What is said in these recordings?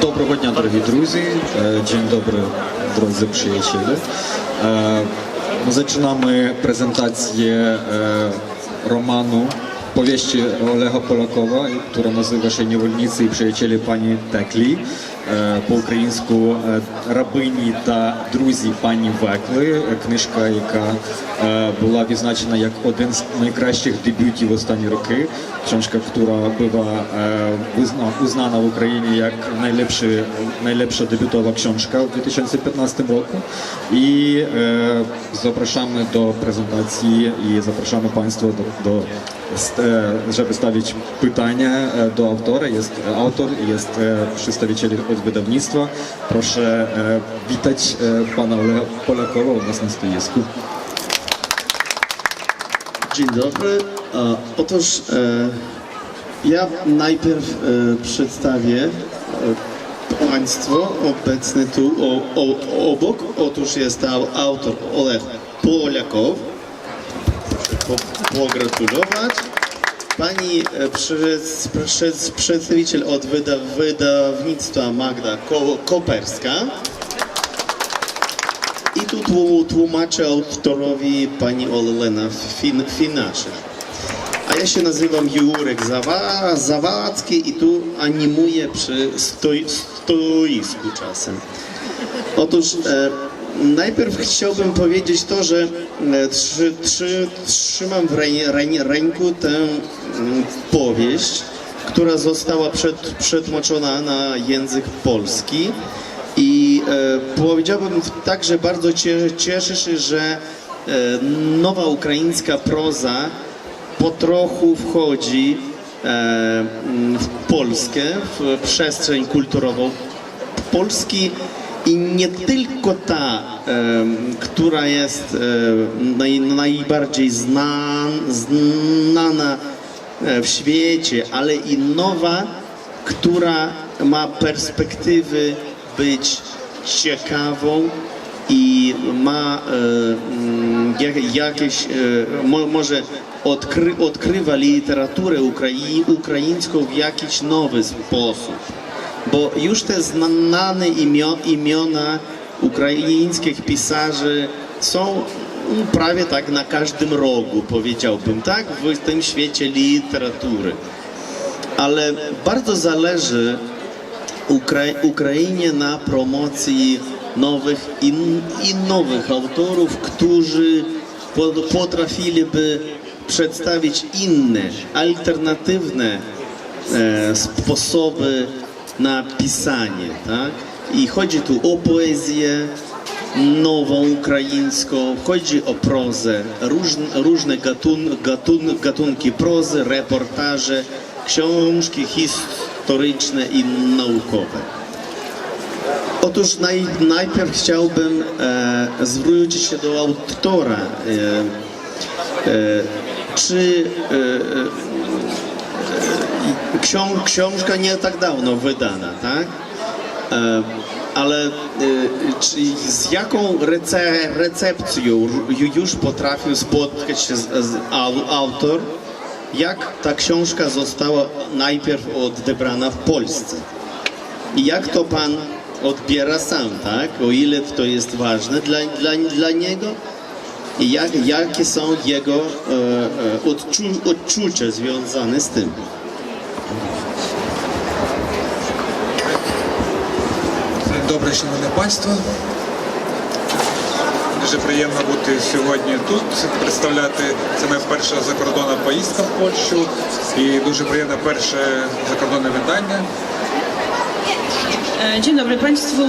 Доброго дня, дорогі друзі. Е, drodzy przyjaciele. E, My zaczynamy prezentację e, romanu nazywa się Niewolnicy i przyjaciele pani Tekli. E, Po ukraińsku e, Рабині та друзі пані Векли. Е, Книжка, яка е, була відзначена як один з найкращих дебютів останні роки. E, uzna, uznana w Ukrainie jak najlepszy, najlepsza debiutowa książka w 2015 roku. I e, zapraszamy do prezentacji i zapraszamy Państwa do, do st- e, żeby stawić pytania e, do autora. Jest e, autor, jest e, przedstawiciel wydawnictwa. Proszę e, witać e, pana Polakowa u nas na stoisku. Dzień dobry. E, Otóż e, ja najpierw e, przedstawię e, Państwu obecny tu obok. Otóż jest au- autor Oleg Polakow. Po, pogratulować. Pani e, przed- przed- przedstawiciel od wyda, wydawnictwa Magda Ko, Koperska. I tu tłu- tłumaczę autorowi pani Olena fin, Finaszy. A ja się nazywam Jurek Zawa, Zawadzki i tu animuję przy stoi, stoisku czasem. Otóż e, najpierw chciałbym powiedzieć to, że e, trzy, trzy, trzymam w rę, rę, ręku tę mm, powieść, która została przed, przetłumaczona na język polski. I e, powiedziałbym także bardzo cie, cieszę się, że e, nowa ukraińska proza po trochu wchodzi e, w Polskę, w przestrzeń kulturową Polski i nie tylko ta, em, która jest e, naj, najbardziej znan, znana e, w świecie, ale i nowa, która ma perspektywy być ciekawą i ma e, mm, jak, jakieś, e, mo, może odkry, odkrywa literaturę ukrai, ukraińską w jakiś nowy sposób bo już te znane imio, imiona ukraińskich pisarzy są no, prawie tak na każdym rogu, powiedziałbym, tak, w tym świecie literatury. Ale bardzo zależy Ukra- Ukrainie na promocji nowych i, i nowych autorów, którzy potrafiliby przedstawić inne, alternatywne e, sposoby na pisanie, tak? I chodzi tu o poezję nową ukraińską, chodzi o prozę, różne, różne gatun, gatun, gatunki prozy, reportaże, książki historyczne i naukowe. Otóż naj, najpierw chciałbym e, zwrócić się do autora. E, e, czy e, e, książ, książka nie tak dawno wydana, tak? E, ale e, czy, z jaką rece, recepcją ju- już potrafił spotkać się z, z au, autor? Jak ta książka została najpierw odebrana w Polsce? I jak to pan odbiera sam, tak? O ile to jest ważne dla, dla, dla niego? I jak, jakie są jego e, e, odczu, odczucia związane z tym? Добре, шановне панство. Дуже приємно бути сьогодні тут, представляти це моя перша закордонна поїздка в Польщу і дуже приємне перше закордонне видання. Dzień dobry Państwu.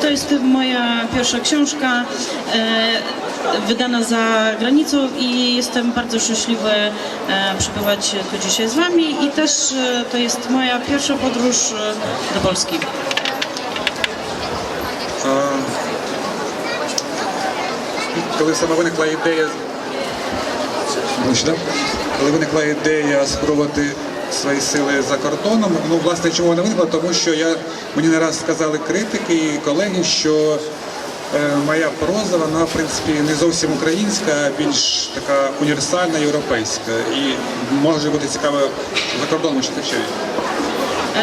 To jest moja pierwsza książka wydana za granicą i jestem bardzo szczęśliwy e, przebywać tu dzisiaj z Wami i też e, to jest moja pierwsza podróż e, do Polski. Коли саме виникла ідея, коли виникла ідея спробувати свої сили за кордоном, ну власне чому вона виникла? Тому що я мені не раз сказали критики і колеги, що моя проза, вона в принципі не зовсім українська, а більш така універсальна, європейська і може бути цікава закордонному читачеві.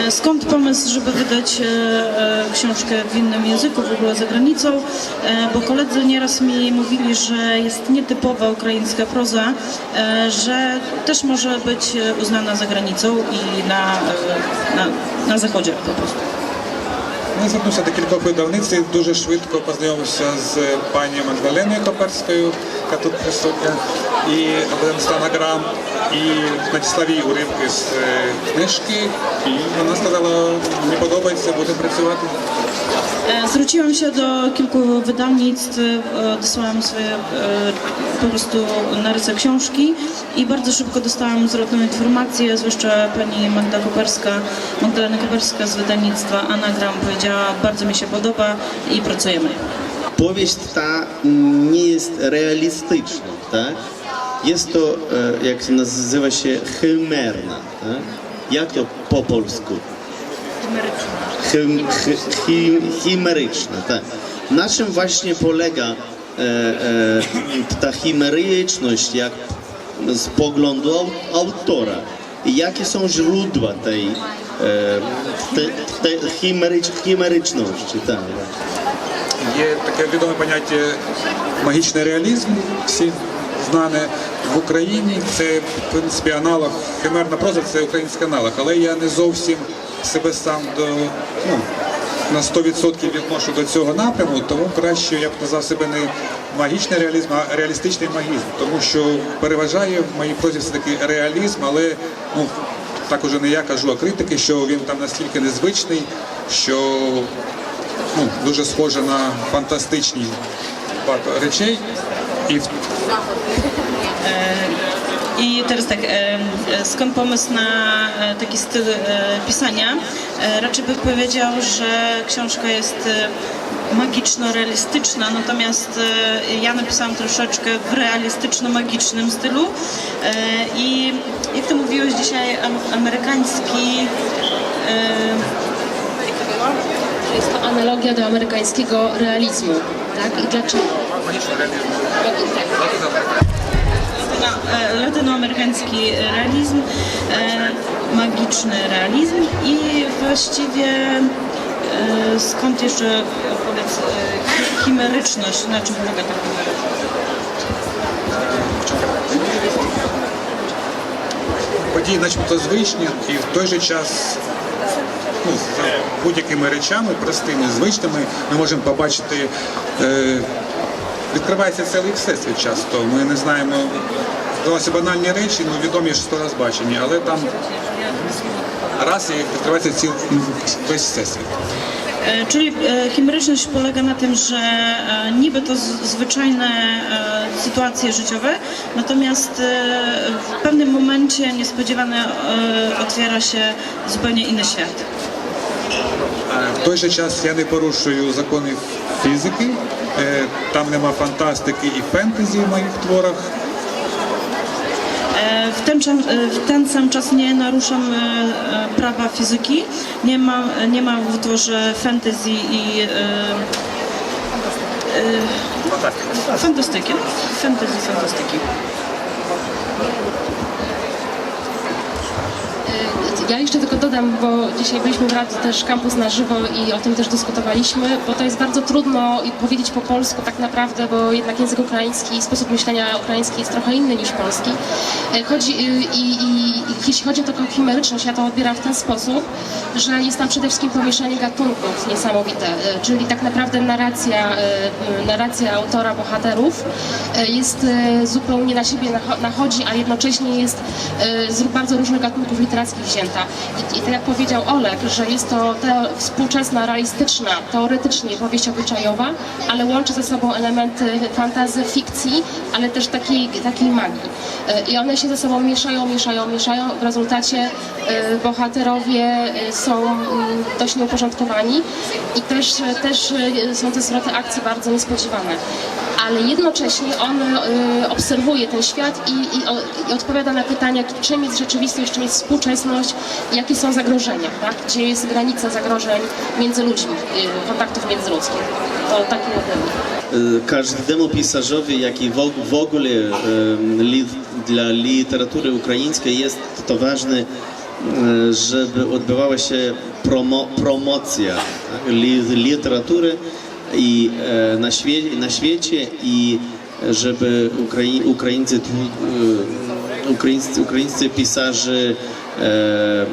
E, Skąd pomysł, żeby wydać e, e, książkę w innym języku, w ogóle za granicą? E, Bo koledzy nieraz mi mówili, że jest nietypowa ukraińska proza, e, że też może być e, uznana za granicą i na, e, na, na zachodzie po prostu. Я звернувся до кількох видавниць і дуже швидко познайомився з пані Магдаленою Коперською, яка тут присутня, і Станаграм, Анаграм, і надіслав уривки з е, книжки, і вона сказала, мені подобається, будемо працювати. E, Zwróciłam się do kilku wydawnictw, e, dosłałam swoje e, po prostu narysy książki i bardzo szybko dostałam zwrotną informację, zwłaszcza pani Magda Koperska, Magdalena Koperska z wydawnictwa Anagram powiedziała, bardzo mi się podoba i pracujemy. Powieść ta nie jest realistyczna, tak? Jest to, jak to nazywa się, chimerna, tak? Jak to po polsku? Chim, chi, chi, tak. Na czym właśnie polega e, e, ta chimeryczność, jak z poglądu autora? I jakie są źródła tej, e, tej, tej chimerycz, chimeryczności? Tak. Є таке відоме поняття магічний реалізм, всі знане в Україні. Це в принципі аналог, химерна проза це український аналог, але я не зовсім себе сам до ну, на 100% відношу до цього напряму, тому краще я б назвав себе не магічний реалізм, а реалістичний магізм, тому що переважає в моїй прозі все таки реалізм, але ну так уже не я кажу, а критики, що він там настільки незвичний, що ну, дуже схоже на фантастичні багато речей. І I teraz tak, e, skąd pomysł na e, taki styl e, pisania? Raczej bym powiedział, że książka jest magiczno-realistyczna, natomiast ja napisałam troszeczkę w realistyczno-magicznym stylu i jak to mówiłeś dzisiaj, am- amerykański Jest to analogia do amerykańskiego realizmu, tak? I dlaczego? latyno- e, latynoamerykański realizm, magiczny realizm i właściwie skąd jeszcze powiedz chimeryczność, na czym polega ta chimeryczność? події начебто звичні, і в той же час ну, за будь-якими речами, простими, звичними, ми можемо побачити. Е, відкривається цілий всесвіт часто. Ми не знаємо, здалося банальні речі, ну відомі ж сто раз бачені, але там раз і відкривається ціл, весь всесвіт. E, Czyli e, chimeryczność polega na tym, że e, niby to z- zwyczajne e, sytuacje życiowe, natomiast e, w pewnym momencie niespodziewane e, otwiera się zupełnie inny świat. Е, В той же час я не порушую закони фізики, е, там нема фантастики і фентезі в моїх творах. E, W ten, e, w ten sam czas nie naruszam e, prawa fizyki, nie ma, nie ma w utworze fantasy i e, e, fantastyki, no, fantasy, fantastyki. Ja jeszcze tylko dodam, bo dzisiaj byliśmy w Radiu też Kampus na żywo i o tym też dyskutowaliśmy, bo to jest bardzo trudno powiedzieć po polsku tak naprawdę, bo jednak język ukraiński i sposób myślenia ukraiński jest trochę inny niż polski. E, Chodzi, y, i, i, jeśli chodzi o taką chimeryczność, ja to odbieram w ten sposób, że jest tam przede wszystkim pomieszanie gatunków niesamowite, e, czyli tak naprawdę narracja, e, narracja autora, bohaterów jest zupełnie na siebie nacho- nachodzi, a jednocześnie jest z bardzo różnych gatunków literackich wzięta. I, I tak jak powiedział Olek, że jest to współczesna, realistyczna, teoretycznie powieść obyczajowa, ale łączy ze sobą elementy fantazy, fikcji, ale też takiej, takiej magii. E, I one się ze sobą mieszają, mieszają, mieszają. W rezultacie e, bohaterowie e, są mm, dość nieuporządkowani i też, też są te zwroty akcji bardzo niespodziewane. Ale jednocześnie on e, obserwuje ten świat i, i, i odpowiada na pytania, czym jest rzeczywistość, czym jest współczesność, jakie są zagrożenia, tak? gdzie jest granica zagrożeń między ludźmi, e, kontaktów międzyludzkich. To taki ode mnie. Y, Każdemu pisarzowi, jak i w, og- w ogóle dla literatury ukraińskiej jest to ważne, y, żeby odbywała się promo, promocja tak, li, literatury i e, na, świe, na świecie i żeby Ukrai, Ukraińcy, y, ukraińscy, pisarze e,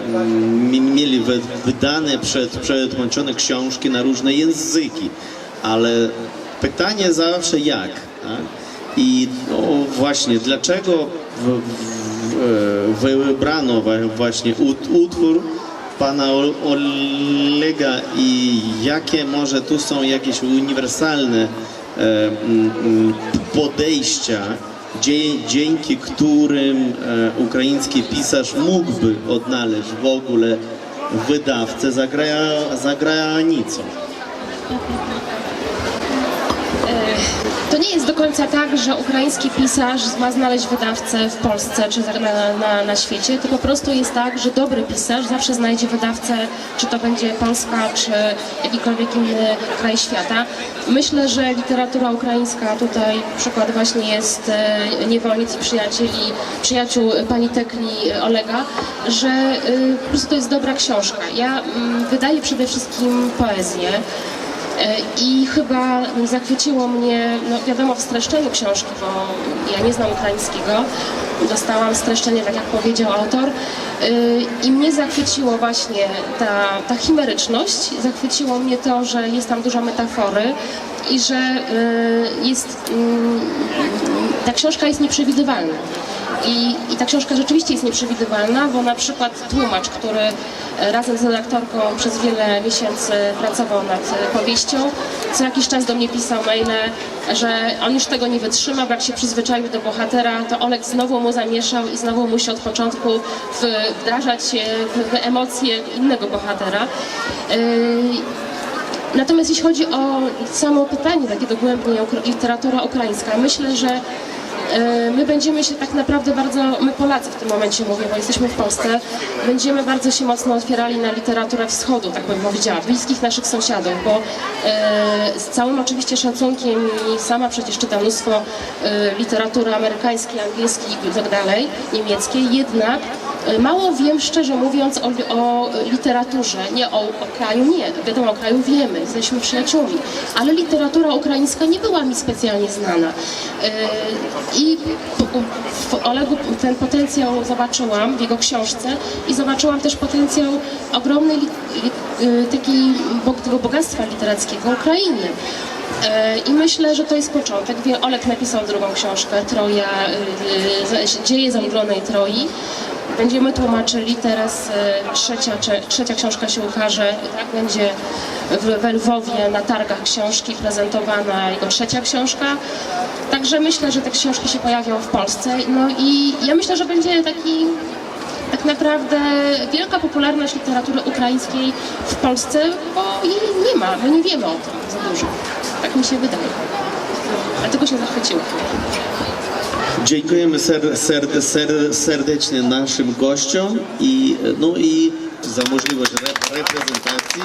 mi- mieli wy- wydane przetłumaczone książki na różne języki, ale pytanie zawsze jak. Tak? I no właśnie, dlaczego w, w, e, wybrano właśnie ut, utwór pana Ol- Olega i jakie może tu są jakieś uniwersalne e, mm, mm, podejścia, dzięki którym e, ukraiński pisarz mógłby odnaleźć w ogóle wydawcę za, gra- za granicą. Nie jest do końca tak, że ukraiński pisarz ma znaleźć wydawcę w Polsce czy za- na, na, na świecie. To po prostu jest tak, że dobry pisarz zawsze znajdzie wydawcę, czy to będzie Polska, czy jakikolwiek inny kraj świata. Myślę, że literatura ukraińska tutaj przykład właśnie jest e, Niewolnic i Przyjacieli, Przyjaciół pani Tekli e, Olega, że e, po prostu to jest dobra książka. Ja mm, wydaję przede wszystkim poezję. E, I chyba zachwyciło mnie, no wiadomo, w streszczeniu książki, bo ja nie znam ukraińskiego. Dostałam streszczenie, tak jak powiedział autor. E, I mnie zachwyciło właśnie ta, ta chimeryczność. Zachwyciło mnie to, że jest tam dużo metafory i że e, jest, mm, ta książka jest nieprzewidywalna. I, I ta książka rzeczywiście jest nieprzewidywalna, bo na przykład tłumacz, który e, razem z redaktorką przez wiele miesięcy pracował nad e, powieścią, co jakiś czas do mnie pisał maile, że on już tego nie wytrzyma, bo jak się przyzwyczaił do bohatera, to Olek znowu mu zamieszał i znowu musi od początku wdrażać się w, w emocje innego bohatera. Yy, Natomiast jeśli chodzi o samo pytanie, takie dogłębnie, literatura ukraińska, myślę, że my będziemy się tak naprawdę bardzo, my Polacy w tym momencie mówię, bo jesteśmy w Polsce, będziemy bardzo się mocno otwierali na literaturę wschodu, tak bym powiedziała, bliskich naszych sąsiadów, bo e, z całym oczywiście szacunkiem i sama przecież czytam mnóstwo e, literatury amerykańskiej, angielskiej i tak dalej, niemieckiej, jednak e, mało wiem, szczerze mówiąc, o, o literaturze, nie o, o kraju, nie, wiadomo, o kraju wiemy, jesteśmy przyjaciółmi, ale literatura ukraińska nie była mi specjalnie znana. E, I w- Olegu ten potencjał zobaczyłam w jego książce i zobaczyłam też potencjał ogromnej e, takiej, tego bogactwa literackiego Ukrainy. E, I myślę, że to jest początek. Olek napisał drugą książkę, Troja, e, e, Dzieje zamglonej Troi. Będziemy tłumaczyli, teraz e, trzecia, trzecia książka się ukaże, tak, będzie w we Lwowie na targach książki prezentowana jego trzecia książka. Także myślę, że te książki się pojawią w Polsce. No i ja myślę, że będzie taki tak naprawdę wielka popularność literatury ukraińskiej w Polsce, bo jej nie ma, my nie wiemy o tym za dużo. Tak mi się wydaje. Dlatego się zachwyciłam. Dziękujemy ser, ser, ser, serdecznie naszym gościom i, no i za możliwość re, reprezentacji.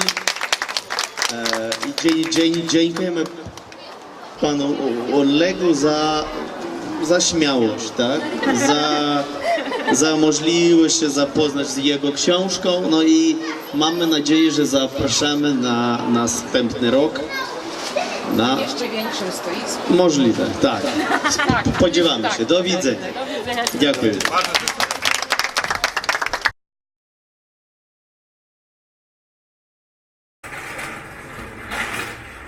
E, I dzie, dzie, dziękujemy panu Olegu za, za śmiałość, tak? Za, za możliwość się zapoznać z jego książką. No i mamy nadzieję, że zapraszamy na następny rok. Na jeszcze większym stoisku. możliwe, tak. Spodziewamy się. Do widzenia. Dziękuję. Bardzo dziękuję.